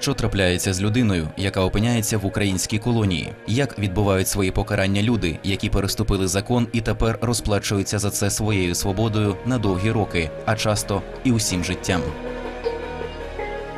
Що трапляється з людиною, яка опиняється в українській колонії? Як відбувають свої покарання люди, які переступили закон і тепер розплачуються за це своєю свободою на довгі роки, а часто і усім життям?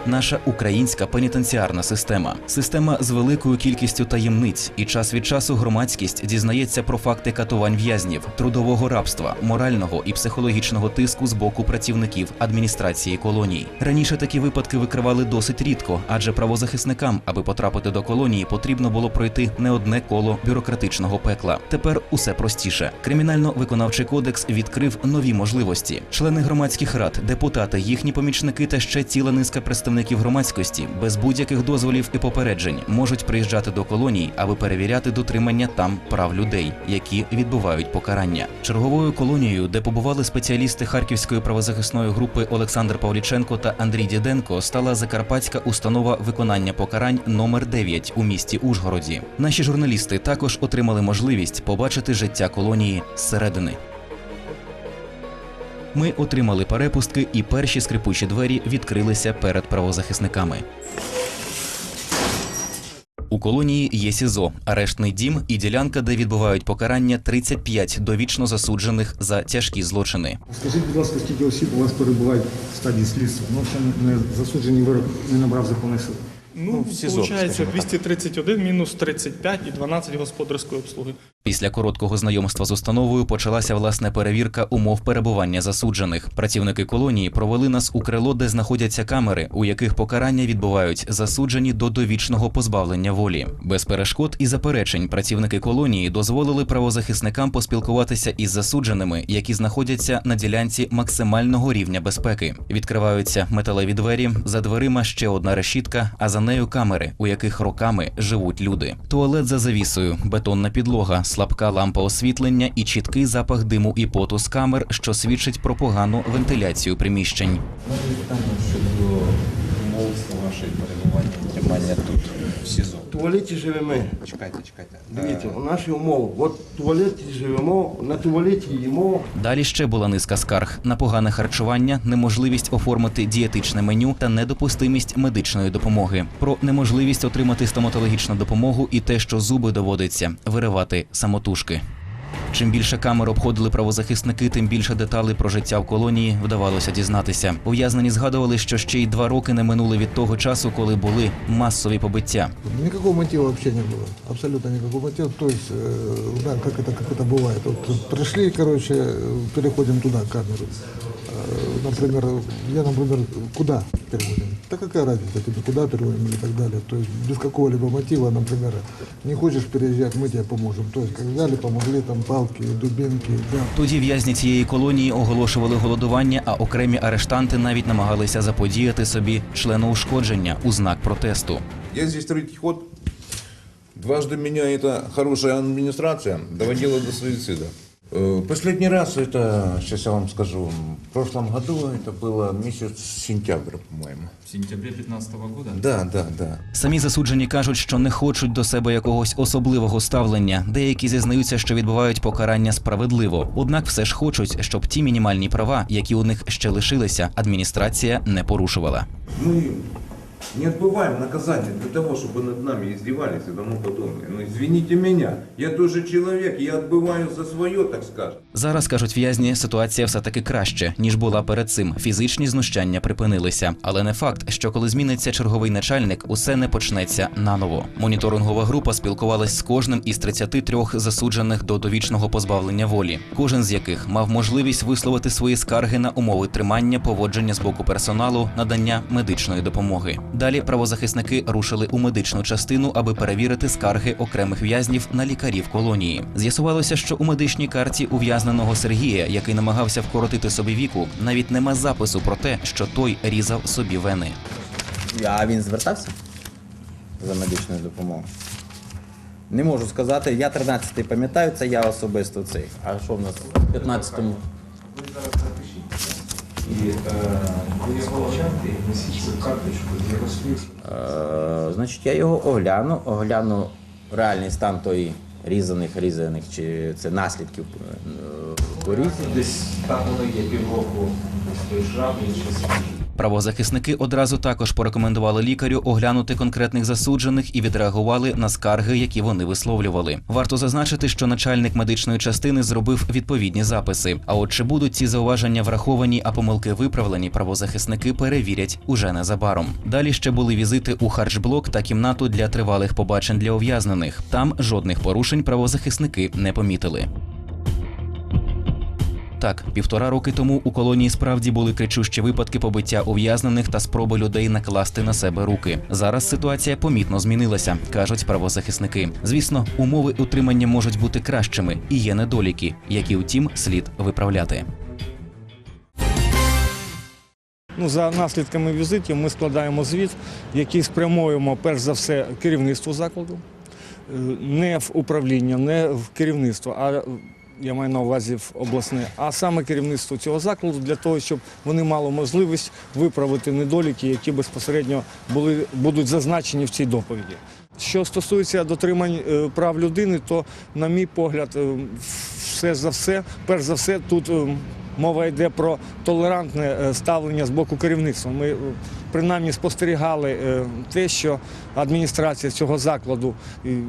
Наша українська пенітенціарна система система з великою кількістю таємниць, і час від часу громадськість дізнається про факти катувань в'язнів, трудового рабства, морального і психологічного тиску з боку працівників адміністрації колоній. Раніше такі випадки викривали досить рідко, адже правозахисникам, аби потрапити до колонії, потрібно було пройти не одне коло бюрократичного пекла. Тепер усе простіше. Кримінально-виконавчий кодекс відкрив нові можливості. Члени громадських рад, депутати, їхні помічники та ще ціла низка представників громадськості без будь-яких дозволів і попереджень можуть приїжджати до колоній, аби перевіряти дотримання там прав людей, які відбувають покарання. Черговою колонією, де побували спеціалісти харківської правозахисної групи Олександр Павліченко та Андрій Діденко, стала закарпатська установа виконання покарань номер 9 у місті Ужгороді. Наші журналісти також отримали можливість побачити життя колонії зсередини. Ми отримали перепустки, і перші скрипучі двері відкрилися перед правозахисниками. У колонії є СІЗО, арештний дім і ділянка, де відбувають покарання 35 довічно засуджених за тяжкі злочини. Скажіть, будь ласка, скільки осіб у вас перебувають в стадії слідства? Ну, ще не засуджений вирок не набрав законної сили. Ну, СІЗО, виходить, скажімо так. 231 мінус 35 і 12 господарської обслуги. Після короткого знайомства з установою почалася власне перевірка умов перебування засуджених. Працівники колонії провели нас у крило, де знаходяться камери, у яких покарання відбувають засуджені до довічного позбавлення волі. Без перешкод і заперечень працівники колонії дозволили правозахисникам поспілкуватися із засудженими, які знаходяться на ділянці максимального рівня безпеки. Відкриваються металеві двері, за дверима ще одна решітка, а за нею камери, у яких роками живуть люди. Туалет за завісою, бетонна підлога, слабка лампа освітлення і чіткий запах диму і поту з камер, що свідчить про погану вентиляцію приміщень. Питання щодо умов вашої перебування тут, в СІЗО. В туалеті живемо. Чекайте, чекайте. Дивіться, у наші умови. От в туалеті живемо, на туалеті їмо. Далі ще була низка скарг на погане харчування, неможливість оформити дієтичне меню та недопустимість медичної допомоги. Про неможливість отримати стоматологічну допомогу і те, що зуби доводиться виривати самотужки. Чим більше камер обходили правозахисники, тим більше деталей про життя в колонії вдавалося дізнатися. Ув'язнені згадували, що ще й два роки не минули від того часу, коли були масові побиття. Никакого мотива вообще не было. Абсолютно никакого мотива. То есть, э, да, как это, как это бывает. Вот пришли, короче, э, переходим туда, камеру. Э, Например, я, например, куда переводим? Да какая разница тебе, куда переводим или так далее. То есть без какого-либо мотива, например, не хочешь переезжать, мы тебе поможем. То есть как взяли, помогли, там палки, дубинки, да, Тоді в'язні цієї колонії оголошували голодування, а окремі арештанти навіть намагалися заподіяти собі членоушкодження у знак протесту. Я здесь третий ход. Дважды меня эта хорошая администрация доводила до суицида. Э, Последний раз, это, сейчас я вам скажу, в прошлом году, это было месяц сентября, по-моему. В сентябрі 15 года? Да, да, да. Самі засуджені кажуть, що не хочуть до себе якогось особливого ставлення. Деякі зізнаються, що відбувають покарання справедливо. Однак все ж хочуть, щоб ті мінімальні права, які у них ще лишилися, адміністрація не порушувала. Мы не отбываем наказание для того, чтобы над нами издевались и тому подобное. Ну, извините меня, я тоже человек, я отбываю за свое, так скажем. Зараз кажуть в'язні, ситуація все таки краще ніж була перед цим. Фізичні знущання припинилися, але не факт, що коли зміниться черговий начальник, усе не почнеться наново. Моніторингова група спілкувалась з кожним із 33 засуджених до довічного позбавлення волі, кожен з яких мав можливість висловити свої скарги на умови тримання, поводження з боку персоналу, надання медичної допомоги. Далі правозахисники рушили у медичну частину, аби перевірити скарги окремих в'язнів на лікарів колонії. З'ясувалося, що у медичній карті ув'язненого Сергія, який намагався вкоротити собі віку, навіть нема запису про те, що той різав собі вени. А він звертався за медичною допомогою? Не можу сказати. Я 13-й пам'ятаю, це я особисто цей. А що в нас в 15-му? И вы получаете месячную карточку, где расписано. Е, значить, я його огляну, огляну реальний стан тої різаних, різаних, чи це наслідків е, порізів. Десь так воно є півроку, шрам, чи. Правозахисники одразу також порекомендували лікарю оглянути конкретних засуджених і відреагували на скарги, які вони висловлювали. Варто зазначити, що начальник медичної частини зробив відповідні записи. А от чи будуть ці зауваження враховані, а помилки виправлені, правозахисники перевірять уже незабаром. Далі ще були візити у харчблок та кімнату для тривалих побачень для ув'язнених. Там жодних порушень правозахисники не помітили. Так, півтора роки тому у колонії справді були кричущі випадки побиття ув'язнених та спроби людей накласти на себе руки. Зараз ситуація помітно змінилася, кажуть правозахисники. Звісно, умови утримання можуть бути кращими і є недоліки, які втім слід виправляти. Ну, за наслідками візитів ми складаємо звіт, який спрямуємо перш за все керівництву закладу, Е, не в управління, не в керівництво, а е, я маю на увазі в обласне, а саме керівництво цього закладу для того, щоб вони мали можливість виправити недоліки, які безпосередньо були, будуть зазначені в цій доповіді. Що стосується дотримань е, прав людини, то, на мій погляд, е, все за все, перш за все, тут е, мова йде про толерантне ставлення з боку керівництва. Ми принаймні спостерігали е, те, що адміністрація цього закладу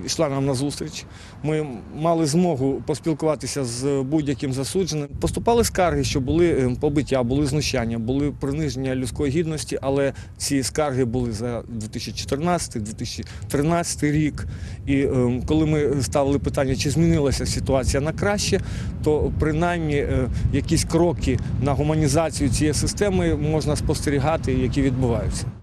йшла нам на зустріч. Ми мали змогу поспілкуватися з будь-яким засудженим. Поступали скарги, що були е, побиття, були знущання, були приниження людської гідності, але ці скарги були за 2014-2013 рік. І е, коли ми ставили питання, чи змінилася ситуація на краще, то принаймні якісь кроки на гуманізацію цієї системи можна спостерігати, які відбуваються.